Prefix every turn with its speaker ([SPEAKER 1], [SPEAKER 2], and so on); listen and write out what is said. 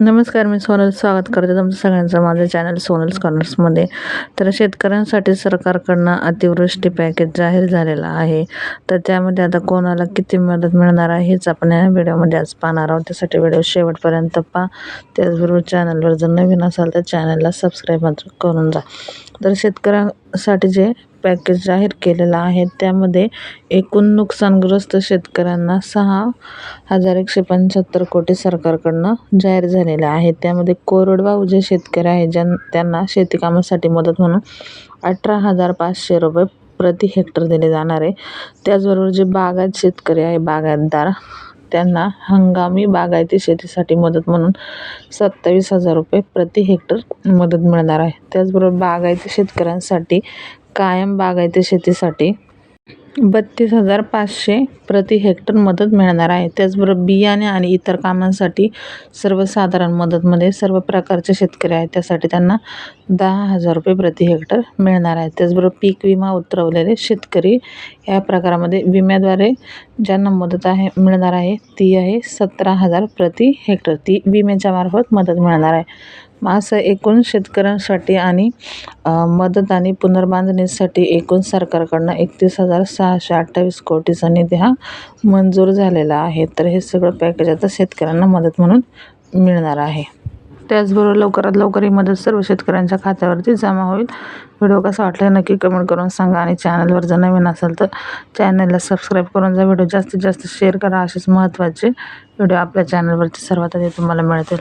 [SPEAKER 1] नमस्कार मी सोनल स्वागत करते तुमचं सगळ्यांचं माझं चॅनल सोनल्स कॉर्नर्समध्ये तर शेतकऱ्यांसाठी सरकारकडनं अतिवृष्टी पॅकेज जाहीर झालेला आहे. तर त्यामध्ये आता कोणाला किती मदत मिळणार आहे हेच आपण या व्हिडिओमध्ये आज पाहणार आहोत. त्यासाठी व्हिडिओ शेवटपर्यंत पहा. त्याचबरोबर चॅनलवर जर नवीन असाल तर चॅनलला सबस्क्राईब मात्र करून जा. तर शेतकऱ्यांसाठी जे पॅकेज जाहीर केलेलं आहे. त्यामध्ये एकूण नुकसानग्रस्त शेतकऱ्यांना सहा हजार एकशे पंच्याहत्तर कोटी सरकारकडनं जाहीर झालेलं आहे. त्यामध्ये कोरडवाहू जे शेतकरी आहे ज्यां त्यांना शेतीकामासाठी मदत म्हणून अठरा हजार पाचशे रुपये प्रति हेक्टर दिले जाणार आहे. त्याचबरोबर जे बागायत शेतकरी आहे बागायतदार त्यांना हंगामी बागायती शेतीसाठी मदत म्हणून सत्तावीस हजार रुपये प्रति हेक्टर मदत मिळणार आहे. त्याचबरोबर बागायती शेतकऱ्यांसाठी कायम बागायती शेतीसाठी बत्तीस हजार पाचशे प्रति हेक्टर मदत मिळणार आहे. त्याचबरोबर बियाणे आणि इतर कामांसाठी सर्वसाधारण मदतमध्ये सर्व प्रकारचे शेतकरी आहेत. त्यासाठी त्यांना दहा हजार रुपये प्रति हेक्टर मिळणार आहे. त्याचबरोबर पीक विमा उतरवलेले शेतकरी या प्रकारामध्ये विम्याद्वारे ज्यांना मदत आहे मिळणार आहे ती आहे सतरा हजार प्रति हेक्टर. ती विम्याच्या मार्फत मदत मिळणार आहे. असं एकूण शेतकऱ्यांसाठी आणि मदत आणि पुनर्बांधणीसाठी एकूण सरकारकडनं एकतीस हजार सहाशे अठ्ठावीस कोटीचा निधी हा मंजूर झालेला आहे. तर हे सगळं पॅकेज आता शेतकऱ्यांना मदत म्हणून मिळणार आहे. त्याचबरोबर लवकरात लवकर ही मदत सर्व शेतकऱ्यांच्या खात्यावरती जमा होईल. व्हिडिओ कसा वाटला नक्की कमेंट करून सांगा आणि चॅनलवर जर नवीन असेल तर चॅनलला सबस्क्राईब करून जा. व्हिडिओ जास्तीत जास्त शेअर करा. असेच महत्त्वाचे व्हिडिओ आपल्या चॅनलवरती सर्वात आधी तुम्हाला मिळतील.